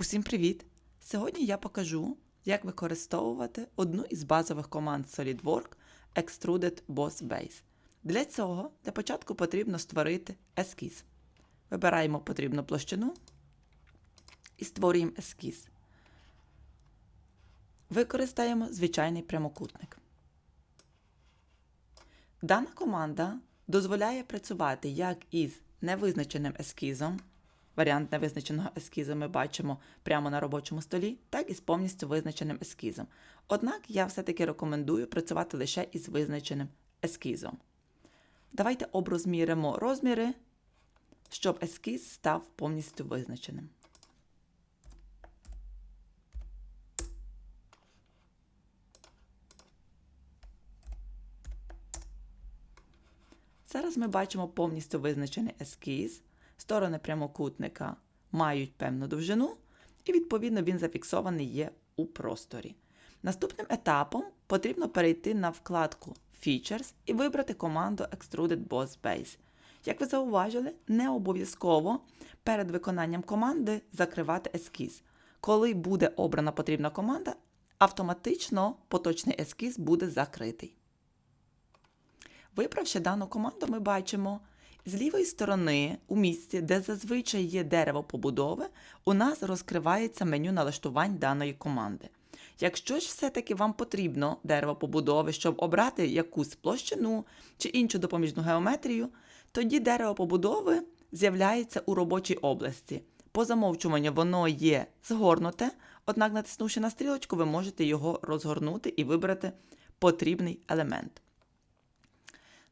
Усім привіт! Сьогодні я покажу, як використовувати одну із базових команд SolidWorks Extruded Boss Base. Для цього для початку потрібно створити ескіз. Вибираємо потрібну площину і створюємо ескіз. Використаємо звичайний прямокутник. Дана команда дозволяє працювати як із невизначеним ескізом. Варіант невизначеного ескізу ми бачимо прямо на робочому столі, так і з повністю визначеним ескізом. Однак я все-таки рекомендую працювати лише із визначеним ескізом. Давайте оброзміримо розміри, щоб ескіз став повністю визначеним. Зараз ми бачимо повністю визначений ескіз. Сторони прямокутника мають певну довжину, і, відповідно, він зафіксований є у просторі. Наступним етапом потрібно перейти на вкладку Features і вибрати команду Extruded Boss Base. Як ви зауважили, не обов'язково перед виконанням команди закривати ескіз. Коли буде обрана потрібна команда, автоматично поточний ескіз буде закритий. Вибравши дану команду, ми бачимо з лівої сторони, у місці, де зазвичай є дерево побудови, у нас розкривається меню налаштувань даної команди. Якщо ж все-таки вам потрібно дерево побудови, щоб обрати якусь площину чи іншу допоміжну геометрію, тоді дерево побудови з'являється у робочій області. По замовчуванню воно є згорнуте, однак, натиснувши на стрілочку, ви можете його розгорнути і вибрати потрібний елемент.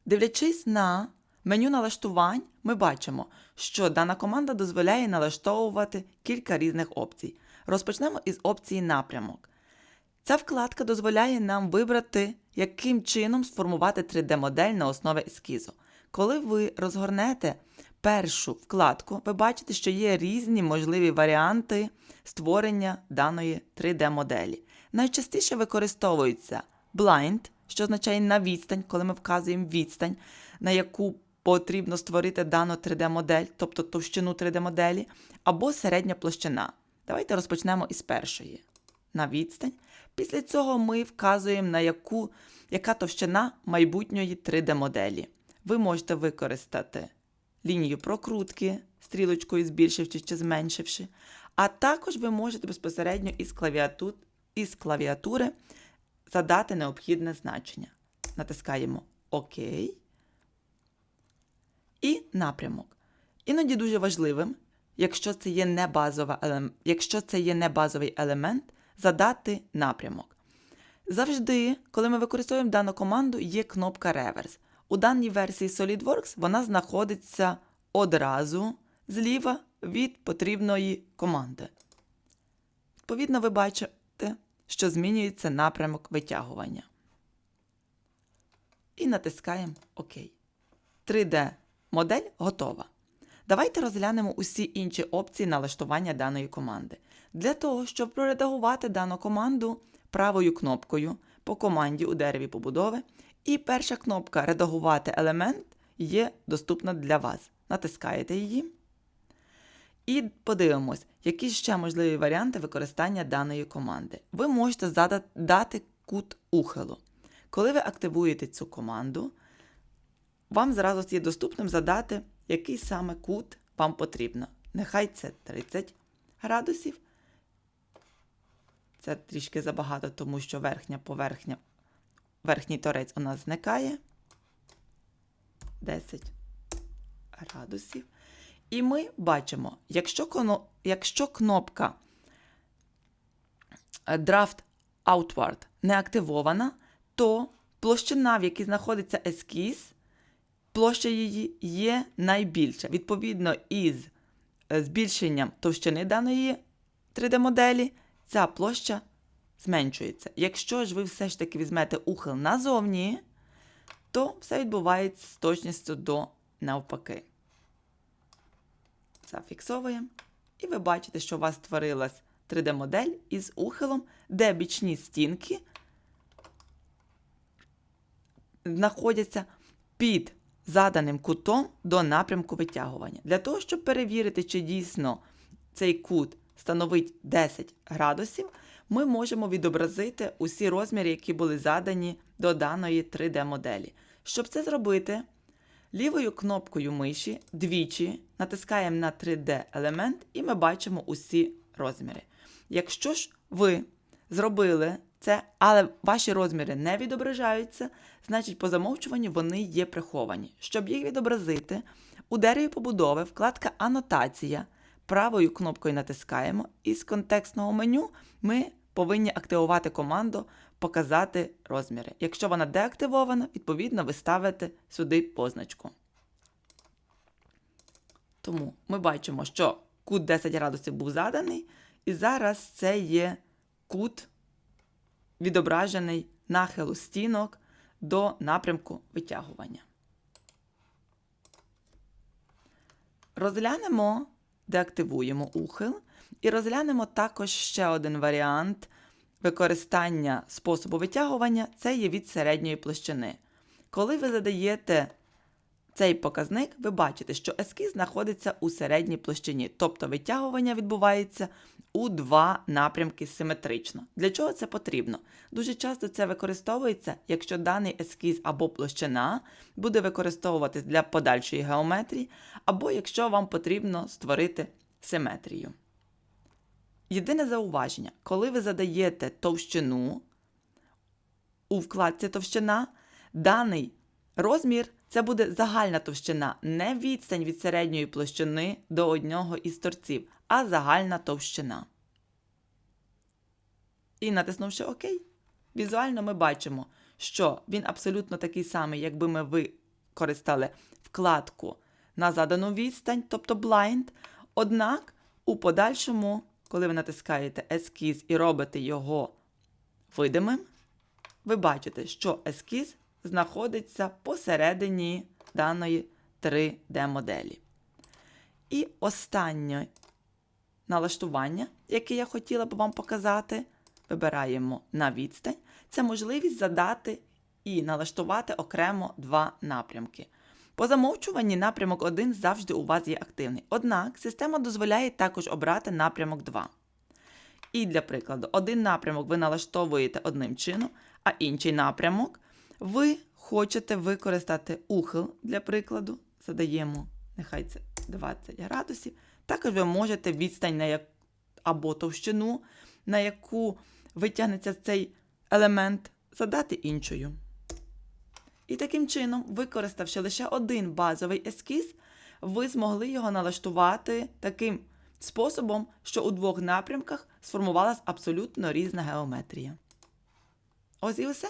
Дивлячись на меню налаштувань, ми бачимо, що дана команда дозволяє налаштовувати кілька різних опцій. Розпочнемо із опції напрямок. Ця вкладка дозволяє нам вибрати, яким чином сформувати 3D-модель на основі ескізу. Коли ви розгорнете першу вкладку, ви бачите, що є різні можливі варіанти створення даної 3D-моделі. Найчастіше використовується blind, що означає на відстань, коли ми вказуємо відстань, на яку потрібно створити дану 3D-модель, тобто товщину 3D-моделі, або середня площина. Давайте розпочнемо із першої. На відстань. Після цього ми вказуємо, на яку, яка товщина майбутньої 3D-моделі. Ви можете використати лінію прокрутки, стрілочкою збільшивши чи зменшивши, а також ви можете безпосередньо із, клавіатур, із клавіатури задати необхідне значення. Натискаємо ОК. І напрямок. Іноді дуже важливим, якщо це є не базова, якщо це є не базовий елемент, задати напрямок. Завжди, коли ми використовуємо дану команду, є кнопка реверс. У даній версії SolidWorks вона знаходиться одразу зліва від потрібної команди. Відповідно, ви бачите, що змінюється напрямок витягування. І натискаємо ОК. 3D-модель готова. Давайте розглянемо усі інші опції налаштування даної команди. Для того, щоб проредагувати дану команду правою кнопкою по команді у дереві побудови, і перша кнопка Редагувати елемент є доступна для вас. Натискаєте її. І подивимось, які ще можливі варіанти використання даної команди. Ви можете задати кут ухилу. Коли ви активуєте цю команду, вам зразу є доступним задати, який саме кут вам потрібно. Нехай це 30 градусів. Це трішки забагато, тому що верхня поверхня, верхній торець у нас зникає. 10 градусів. І ми бачимо, якщо якщо кнопка Draft Outward не активована, то площина, в якій знаходиться ескіз, площа її є найбільша. Відповідно, із збільшенням товщини даної 3D-моделі, ця площа зменшується. Якщо ж ви все ж таки візьмете ухил назовні, то все відбувається з точністю до навпаки. Зафіксовуємо. І ви бачите, що у вас створилась 3D-модель із ухилом, де бічні стінки знаходяться під заданим кутом до напрямку витягування. Для того, щоб перевірити, чи дійсно цей кут становить 10 градусів, ми можемо відобразити усі розміри, які були задані до даної 3D-моделі. Щоб це зробити, лівою кнопкою миші двічі натискаємо на 3D-елемент і ми бачимо усі розміри. Якщо ж ви зробили це, але ваші розміри не відображаються, значить по замовчуванню вони є приховані. Щоб їх відобразити, у дереві побудови вкладка Анотація правою кнопкою натискаємо, і з контекстного меню ми повинні активувати команду Показати розміри. Якщо вона деактивована, відповідно ви ставите сюди позначку. Тому ми бачимо, що кут 10 градусів був заданий, і зараз це є кут, відображений нахилу стінок до напрямку витягування. Розглянемо, деактивуємо ухил, і розглянемо також ще один варіант використання способу витягування це є від середньої площини. Коли ви задаєте цей показник, ви бачите, що ескіз знаходиться у середній площині, тобто витягування відбувається у два напрямки симетрично. Для чого це потрібно? Дуже часто це використовується, якщо даний ескіз або площина буде використовуватись для подальшої геометрії, або якщо вам потрібно створити симетрію. Єдине зауваження, коли ви задаєте товщину у вкладці товщина, даний розмір це буде загальна товщина, не відстань від середньої площини до одного із торців, а загальна товщина. І натиснувши ОК, візуально ми бачимо, що він абсолютно такий самий, якби ми використали вкладку на задану відстань, тобто blind. Однак у подальшому, коли ви натискаєте ескіз і робите його видимим, ви бачите, що ескіз знаходиться посередині даної 3D-моделі. І останнє налаштування, яке я хотіла б вам показати, вибираємо на відстань. Це можливість задати і налаштувати окремо два напрямки. По замовчуванні напрямок 1 завжди у вас є активний. Однак система дозволяє також обрати напрямок 2. І для прикладу, один напрямок ви налаштовуєте одним чином, а інший напрямок ви хочете використати ухил для прикладу. Задаємо, нехай це 20 градусів. Також ви можете відстань на як... або товщину, на яку витягнеться цей елемент, задати іншою. І таким чином, використавши лише один базовий ескіз, ви змогли його налаштувати таким способом, що у двох напрямках сформувалась абсолютно різна геометрія. Ось і все.